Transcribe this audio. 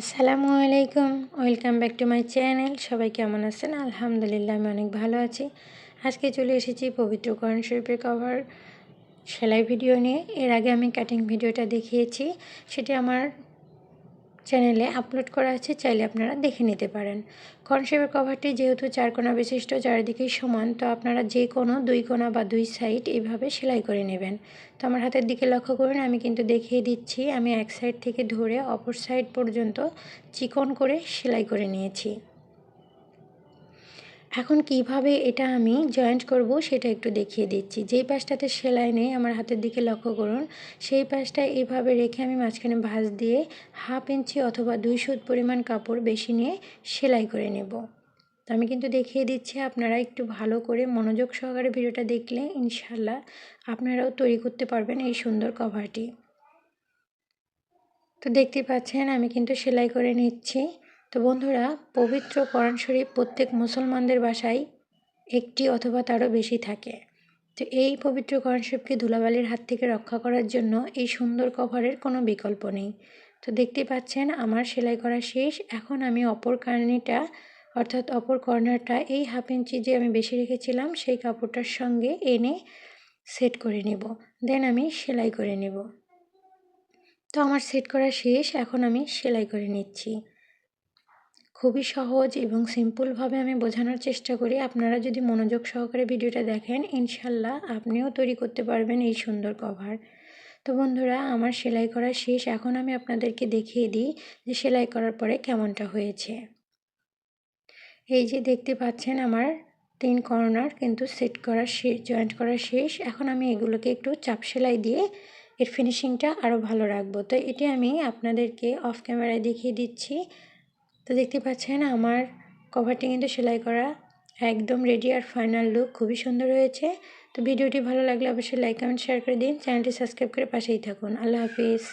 আসসালামু আলাইকুম, welcome back to my channel. সবাই কেমন আছেন? আলহামদুলিল্লাহ আমি অনেক ভালো আছি। আজকে চলে এসেছি পবিত্র করণ শরীফের কভার সেলাই ভিডিও নিয়ে। এর আগে আমি কাটিং ভিডিওটা দেখিয়েছি। সেটি আমার চ্যানেলে আপলোড করা আছে, চাইলে আপনারা দেখে নিতে পারেন। কনসেপের কভারটি যেহেতু চার কোনা বিশিষ্ট, চারিদিকেই সমান, তো আপনারা যে কোনো দুই কোনা বা দুই সাইড এইভাবে সেলাই করে নেবেন। তো আমার হাতের দিকে লক্ষ্য করুন, আমি কিন্তু দেখিয়ে দিচ্ছি, আমি এক সাইড থেকে ধরে অপর সাইড পর্যন্ত চিকন করে সেলাই করে নিয়েছি। এখন কীভাবে এটা আমি জয়েন্ট করব সেটা একটু দেখিয়ে দিচ্ছি। যেই পাশটাতে সেলাই নেই, আমার হাতের দিকে লক্ষ্য করুন, সেই পাশটা এইভাবে রেখে আমি মাঝখানে ভাঁজ দিয়ে হাফ ইঞ্চি অথবা দুই সুদ পরিমাণ কাপড় বেশি নিয়ে সেলাই করে নেব। তো আমি কিন্তু দেখিয়ে দিচ্ছি, আপনারা একটু ভালো করে মনোযোগ সহকারে ভিডিওটা দেখলে ইনশাল্লাহ আপনারাও তৈরি করতে পারবেন এই সুন্দর কভারটি তো দেখতে পাচ্ছেন, আমি কিন্তু সেলাই করে নিচ্ছি। তো বন্ধুরা, পবিত্র কোরআন শরীফ প্রত্যেক মুসলমানদের বাসায় একটি অথবা তারও বেশি থাকে। তো এই পবিত্র কোরআন শরীফকে ধুলাবালির হাত থেকে রক্ষা করার জন্য এই সুন্দর কভারের কোনো বিকল্প নেই। তো দেখতে পাচ্ছেন, আমার সেলাই করা শেষ। এখন আমি অপর কার্নিটা, অর্থাৎ অপর কর্নারটা এই হাফ ইঞ্চি যে আমি বেশি রেখেছিলাম, সেই কাপড়টার সঙ্গে এনে সেট করে নেব। দেন আমি সেলাই করে নেব। তো আমার সেট করা শেষ, এখন আমি সেলাই করে নিচ্ছি। খুবই সহজ এবং সিম্পলভাবে আমি বোঝানোর চেষ্টা করি। আপনারা যদি মনোযোগ সহকারে ভিডিওটা দেখেন, ইনশাল্লাহ আপনিও তৈরি করতে পারবেন এই সুন্দর কভার তো বন্ধুরা, আমার সেলাই করা শেষ। এখন আমি আপনাদেরকে দেখিয়ে দিই যে সেলাই করার পরে কেমনটা হয়েছে। এই যে দেখতে পাচ্ছেন আমার তিন কর্নার কিন্তু সেট করা শেষ জয়েন্ট করা শেষ। এখন আমি এগুলোকে একটু চাপ সেলাই দিয়ে এর ফিনিশিংটা আরও ভালো রাখব। তো এটি আমি আপনাদেরকে অফ ক্যামেরায় দেখিয়ে দিচ্ছি। তো দেখতে পাচ্ছেন আমার কভারটি কিন্তু সেলাই করা একদম রেডি আর ফাইনাল লুক খুবই সুন্দর হয়েছে। তো ভিডিওটি ভালো লাগলে অবশ্যই লাইক কমেন্ট শেয়ার করে দিন। চ্যানেলটি সাবস্ক্রাইব করে পাশেই থাকুন। আল্লাহ হাফিজ।